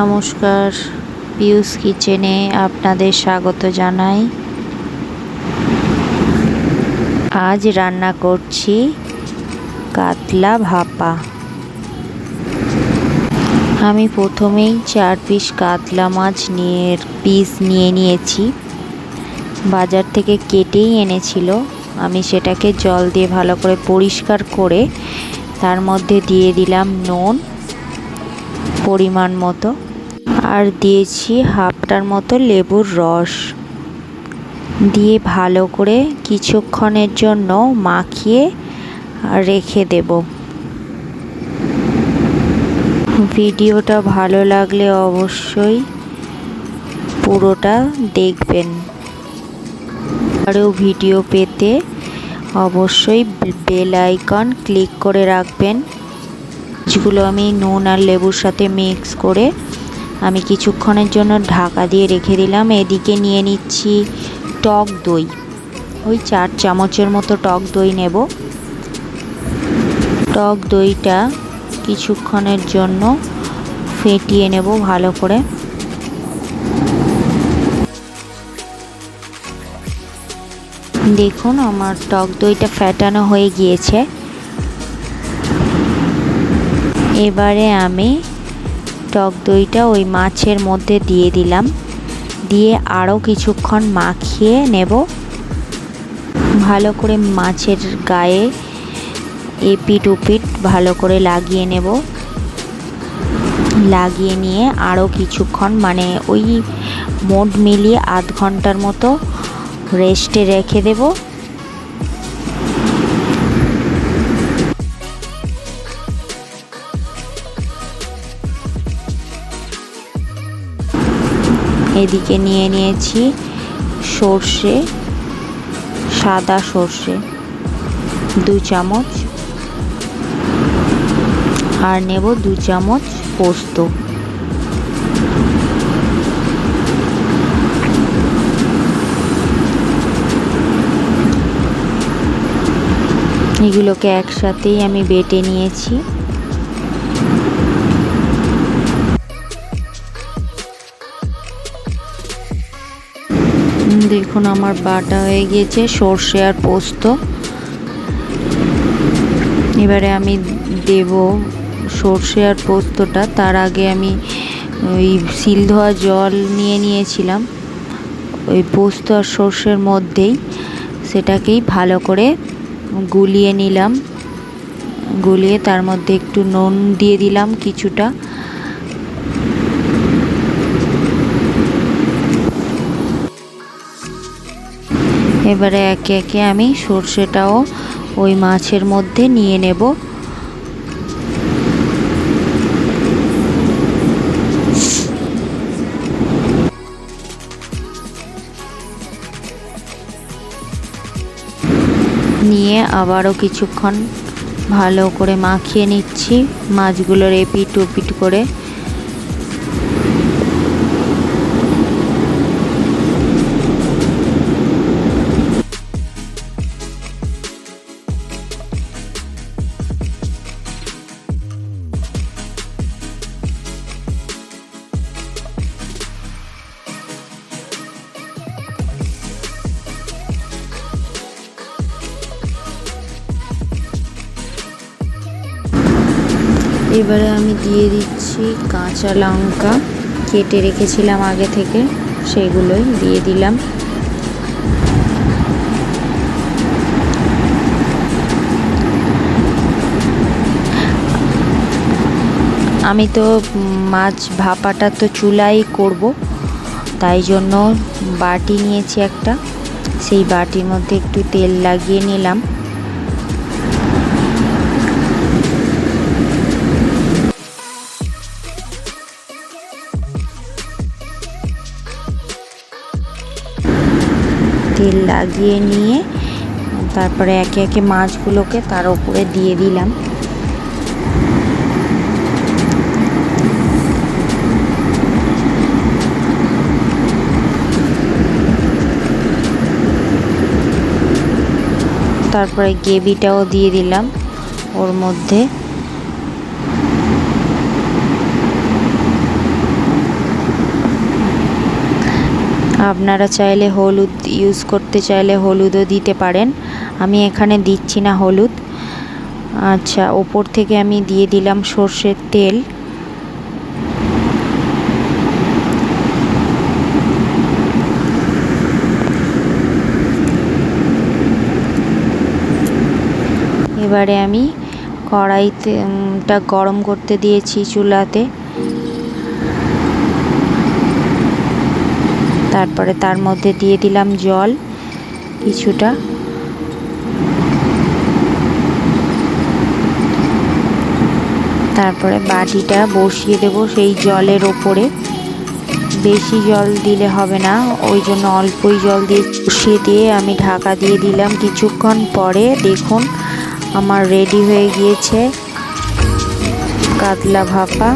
নমস্কার, পিউস কিচেনে আপনাদের স্বাগত জানাই। আজ রান্না করছি কাতলা ভাপা। আমি প্রথমেই চার পিস কাতলা মাছ নিয়ে, পিস নিয়ে নিয়েছি। বাজার থেকে কেটেই এনেছিল। আমি সেটাকে জল দিয়ে ভালো করে পরিষ্কার করে তার মধ্যে দিয়ে দিলাম নুন। পরিমাণ মতো। আর দিয়েছি হাফটার মতো লেবুর রস। দিয়ে ভালো করে কিছুক্ষণের জন্য মাখিয়ে রেখে দেব। ভিডিওটা ভালো লাগলে অবশ্যই পুরোটা দেখবেন। আরও ভিডিও পেতে অবশ্যই বেল আইকন ক্লিক করে রাখবেন। যেগুলো আমি নুন আর লেবুর সাথে মিক্স করে আমি কিছুক্ষণের জন্য ঢাকা দিয়ে রেখে দিলাম। এদিকে নিয়ে নিচ্ছি টক দই। ওই চার চামচের মতো টক দই নেব। টক দইটা কিছুক্ষণের জন্য ফেটিয়ে নেব ভালো করে। দেখুন আমার টক দইটা ফ্যাটানো হয়ে গিয়েছে। এবারে আমি টক দইটা ওই মাছের মধ্যে দিয়ে দিলাম। দিয়ে আরও কিছুক্ষণ মাখিয়ে নেব। ভালো করে মাছের গায়ে এপিট উপিট ভালো করে লাগিয়ে নেব। লাগিয়ে নিয়ে আরও কিছুক্ষণ মানে ওই মোট মিলিয়ে আধ ঘণ্টার মতো রেস্টে রেখে দেবো। এদিকে নিয়ে নিয়েছি সর্ষে, সাদা সর্ষে দু চামচ। আর নেব দু চামচ পোস্ত। এগুলোকে একসাথেই আমি বেটে নিয়েছি। দেখুন, আমার বাটা হয়ে গিয়েছে, সর্ষে আর পোস্ত। এবারে আমি দেব সর্ষে আর পোস্তটা। তার আগে আমি ওই শিল ধোয়া জল নিয়ে নিয়েছিলাম। ওই পোস্ত আর সর্ষের মধ্যেই সেটাকেই ভালো করে গুলিয়ে নিলাম। গুলিয়ে তার মধ্যে একটু নুন দিয়ে দিলাম কিছুটা। এবারে একে একে আমি সর্ষেটাও ওই মাছের মধ্যে নিয়ে নেব। নিয়ে আবারও কিছুক্ষণ ভালো করে মাখিয়ে নিচ্ছি। মাছগুলোর এপিট ওপিট করে এবারে আমি দিয়ে দিচ্ছি কাঁচা লঙ্কা। কেটে রেখেছিলাম আগে থেকে, সেগুলোই দিয়ে দিলাম। আমি তো মাছ ভাপাটা তো চুলাই করব, তাই জন্য বাটি নিয়েছি একটা। সেই বাটির মধ্যে একটু তেল লাগিয়ে নিলাম। তেল লাগিয়ে নিয়ে তারপরে একে একে মাছগুলোকে তার উপরে দিয়ে দিলাম। তারপরে গ্রেভিটাও দিয়ে দিলাম ওর মধ্যে। আপনারা চাইলে হলুদ ইউজ করতে চাইলে হলুদও দিতে পারেন। আমি এখানে দিচ্ছি না হলুদ। আচ্ছা ওপর থেকে আমি দিয়ে দিলাম সর্ষের তেল। এবারে আমি কড়াইতে গরম করতে দিয়েছি চুলাতে। তারপরে তার মধ্যে দিয়ে দিলাম জল কিছুটা। তারপরে বাটিটা বসিয়ে দেব সেই জলের ওপরে। বেশি জল দিলে হবে না, ওই জন্য অল্পই জল দিয়ে বসিয়ে দিয়ে আমি ঢাকা দিয়ে দিলাম। কিছুক্ষণ পরে দেখুন আমার রেডি হয়ে গিয়েছে কাতলা ভাপা।